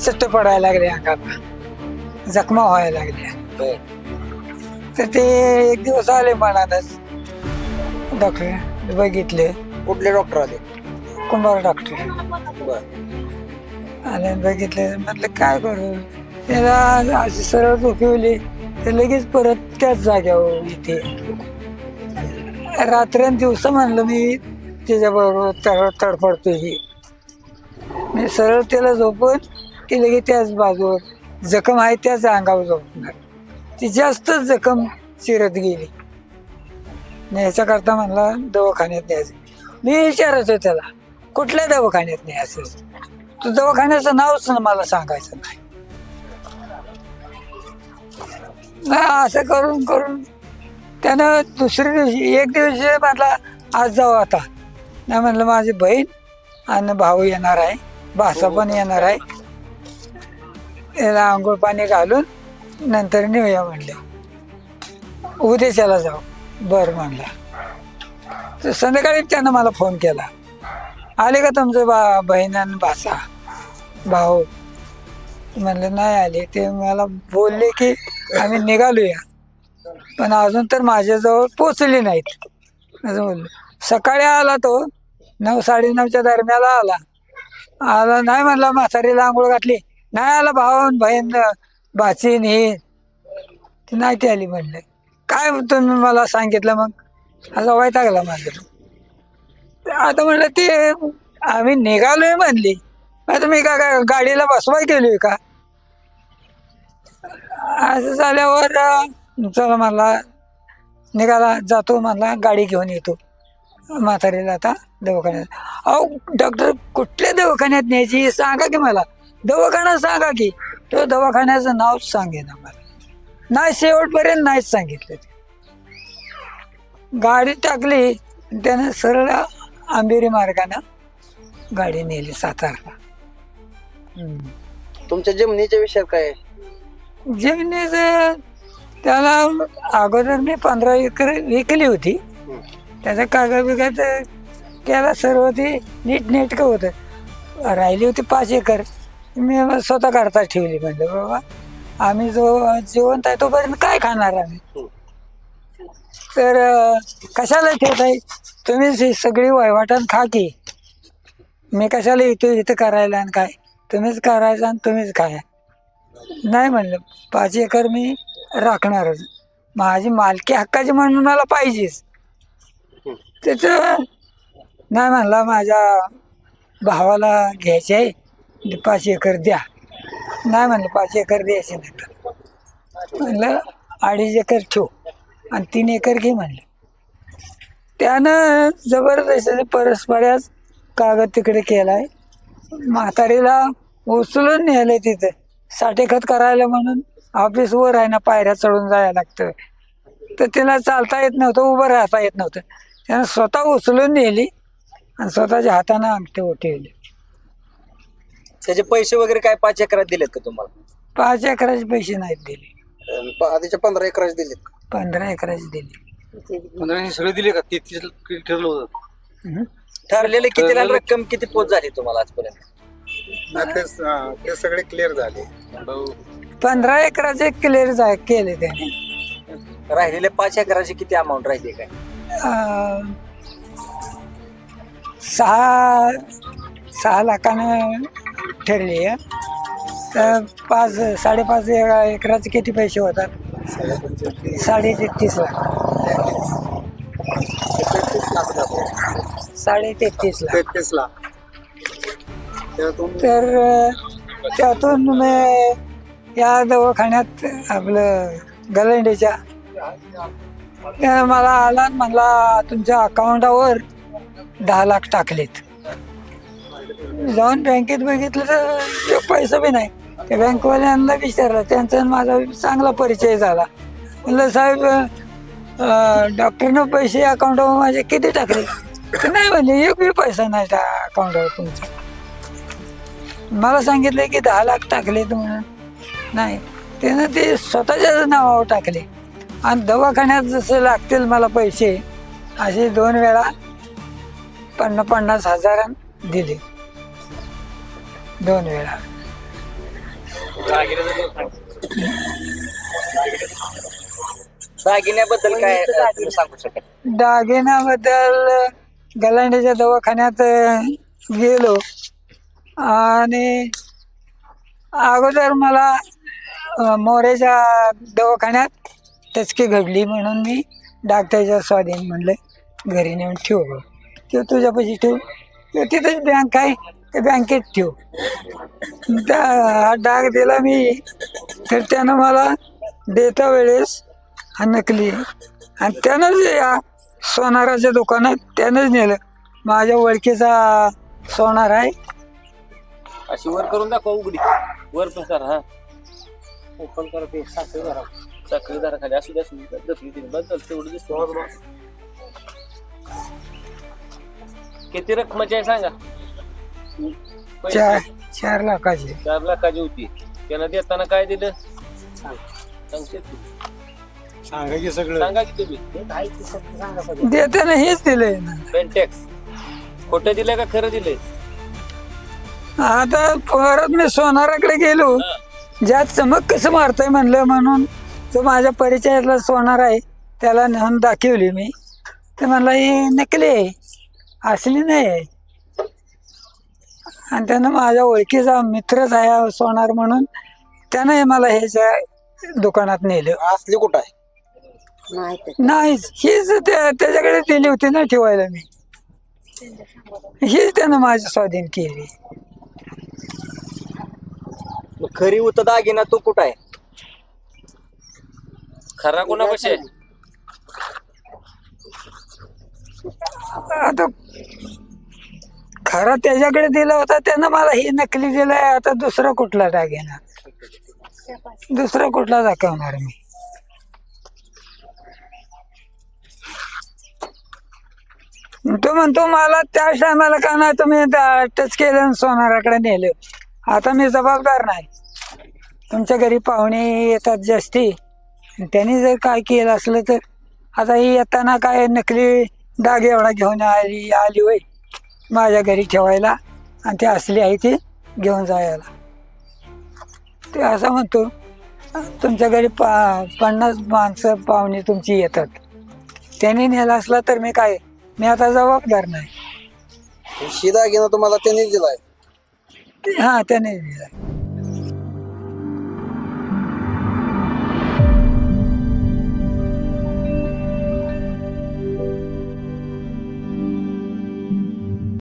सट्ट पडायला लागले अंगाला जखमा व्हायला लागल्या तर ते एक दिवस आले मनातच. डॉक्टर बघितले. कुठले डॉक्टर आले? कुंभार डॉक्टर. आणि बघितले म्हटलं काय करू? त्याला अशी सरळ झोपवली. तर लगेच परत त्याच जाग्यावर येते रात्र दिवस म्हणलं मी त्याच्याबरोबर तड तडफडतो ही मी सरळ त्याला झोपवून की त्याच बाजूवर. जखम आहे त्याच अंगावर झोपणार. ती जास्तच जखम चिरत गेली. न्यायच्याकरता म्हणला दवाखान्यात न्यायचं मी विचारायचो त्याला कुठल्या दवाखान्यात न्यायचं तू दवाखान्याचं नावच मला सांगायचं नाही. असं करून करून. त्यानं दुसऱ्या दिवशी एक दिवशी म्हटला आज जाऊ आता. नाही म्हणलं माझी बहीण आणि भाऊ येणार आहे भासा पण येणार आहे. त्याला आंघोळ पाणी घालून नंतर नेऊया म्हणले. उद्याच्याला जाऊ. बर म्हणला. तर संध्याकाळी त्यानं मला फोन केला. आले का तुमचं बा बहिणान भासा भाऊ. म्हणलं नाही आले. ते मला बोलले की आम्ही निघालूया. पण अजून तर माझ्याजवळ पोचले नाहीत. असं बोललो. सकाळी आला तो. नऊ साडेनऊच्या दरम्याला आला. आला नाही म्हणला म्हातारीला आंघोळ घातली. नाही आला भावन बहीण भाचीन हे. ती नाही ती आली म्हणलं. काय तुम्ही मला सांगितलं मग? असा वैतागला माझं आता म्हणलं ते आम्ही निघालोय म्हणली. आता मी का काय गाडीला बसवाय केली का? असं झाल्यावर चला मला निघाला जातो मला गाडी घेऊन येतो. म्हातारीला आता दवाखान्यात. अहो डॉक्टर कुठल्या दवाखान्यात न्यायची सांगा की मला. दवाखाना सांगा की. तो दवाखान्याचं नाव सांगेना मला. नाही शेवटपर्यंत नाहीच सांगितलं ते. गाडी टाकली त्यानं सरळ आंबेरी मार्गानं गाडी नेली सातारला. तुमच्या जमिनीच्या विषयात काय? जमिनीच त्याला अगोदर मी पंधरा एकर विकली होती. त्याचा कागद बिगद केला सर्व ते नीट नेटकं होतं. राहिली होती पाच एकर. मी स्वतः करता ठेवली म्हणलं बाबा आम्ही जो जिवंत आहे तोपर्यंत काय खाणार आम्ही. तर कशाला ठेवताय? तुम्हीच ही सगळी वहिवाटान खा की. मी कशाला येतो इथं करायला आणि काय? तुम्हीच करायचं आणि तुम्हीच खाय. नाही म्हणलं पाच एकर मी राखणारच. माझी मालकी हक्काची म्हणून मला पाहिजेच. त्याचं नाही म्हणला माझ्या भावाला घ्यायचे आहे पाच एकर द्या. नाही म्हणलं पाच एकर द्यायचे नाही तर. म्हणलं अडीच एकर ठेव. आणि तीन एकर घे म्हणलं. त्यानं जबरदस्त परस्पऱ्याच कागद तिकडे केलाय. म्हातारीला उचलून नेलं तिथं. साठेखत करायला म्हणून ऑफिस वर आहे ना पायऱ्या चढून जायला लागतं. तर तिला चालता येत नव्हतं उभं राहता येत नव्हतं. त्यानं स्वतः उचलून नेली आणि स्वतःच्या हातानं अंगठे उठवले त्याचे पैसे वगैरे काय पाच एकरात दिलेत का तुम्हाला? पाच एकराचे पैसे नाहीत दिले. अं, प- आधीच्या पंधरा एकराचे दिलेत का? पंधरा एकराचे दिले. पंधराशे सगळे दिले का? ते तीस ठरलं होतं? हम्म. ठरलेले किती रक्कम किती पोच झाली तुम्हाला आजपर्यंत? ते ते सगळे क्लिअर झाले. पंधरा एकराचे क्लिअर जा केले त्याने. राहिलेले पाच एकराची किती अमाऊंट राहिली काय? अं, सहा सहा लाखानं ठरली आहे. तर पाच साडेपाच एकराचे किती पैसे होतात? साडे तेहतीस लाख. साडे तेहतीस लाख. तेहतीस लाख. त्यातून तर अं, त्यातून मी या दवाखान्यात आपलं गलंडीच्या त्यानं मला आला आणि म्हणला तुमच्या अकाउंटावर दहा लाख टाकलेत. जाऊन बँकेत बघितलं तर एक पैसा बी नाही. त्या बँकवाल्यांना विचारलं त्यांचा माझा चांगला परिचय झाला. म्हणलं साहेब डॉक्टरनं पैसे अकाउंटवर माझे किती टाकले? नाही म्हणजे एक बी पैसा नाही त्या अकाउंटवर तुमचा. मला सांगितलं की दहा लाख टाकले तुम्हाला नाही त्यानं ते स्वतःच्याच नावावर टाकले. आणि दवाखान्यात जसे लागतील मला पैसे असे दोन वेळा पन्नास पन्नास हजार दिले. दोन वेळा. दागिन्याबद्दल काय तुम्ही सांगू शकाल? दागिन्याबद्दल गलांडीच्या दवाखान्यात गेलो. आणि अगोदर मला अं, मोरेच्या दवाखान्यात टचकी घडली म्हणून मी डॉक्टरच्या स्वाधीन म्हणलं घरी नेऊन ठेव. किंवा तुझ्यापाशी ठेव. किंवा तिथेच बँक आहे. त्या बँकेत ठेव. त्या हा डाग दिला मी तर त्यानं मला देता वेळेस हा नकली. आणि त्यानंच या सोनाराच्या दुकानात त्यानंच नेलं. माझ्या ओळखीचा सोनार आहे. अशी वर करून दाखवा उघडी. वर पण करा हा. ओपन करा ते साखळी धरा. साखळी धरा खाली. असू द्या असू द्या दसरी तिने बस झालं. तेवढं दिसतो. किती रक्कमाची आहे सांगा? चार चार लाखाची. चार लाखाची होती. त्यानं देताना काय दिलं? सांगते तू. सांगा की सगळं. सांगा की तुम्ही. देताना हेच दिलंय ना. पेंटॅक्स खोटं दिलंय का खरं दिलंय? आता परत मी सोनाराकडे गेलो. ज्यात चमक कसं मारतंय म्हणलं म्हणून तो माझ्या परिचयातला सोनार आहे. त्याला नेऊन दाखवली मी. तर म्हणला ही नकली आहे. असली नाही आहे. आणि त्यानं माझ्या ओळखीचा मित्रच आहे हा सोनार म्हणून. त्यानं हे मला ह्याच्या दुकानात नेलं. असली कुठं आहे? नाहीच हीच त्या- त्याच्याकडे दिली होती ना ठेवायला मी. हीच त्यानं माझ्या स्वाधीन केली. मग खरी होतं दागिना तो कुठं आहे? खरा कोणापाशी आहे? आता खरा त्याच्याकडे दिला होता त्यानं मला ही नकली दिलाय आता दुसरा कुठला दागिना दुसरा कुठला दाखवणार मी? तो म्हणतो मला त्याच टायमाला का नाही तुम्ही टच केलं आणि सोनाराकडे नेलं? आता मी जबाबदार नाही. तुमच्या घरी पाहुणे येतात जास्ती. त्यांनी जर काय केलं असलं तर आता ही येताना काय नकली डाग एवढा घेऊन आली आली होय? माझ्या घरी ठेवायला आणि ते असली आहे ती घेऊन जायला. ते असं म्हणतो तुमच्या घरी पा पन्नास माणसं पाहुणे तुमची येतात. त्यांनी नेला असला तर मी काय मी आता जबाबदार नाही. शिदा घेणं तुम्हाला त्यांनी दिलाय. हा त्याने दिला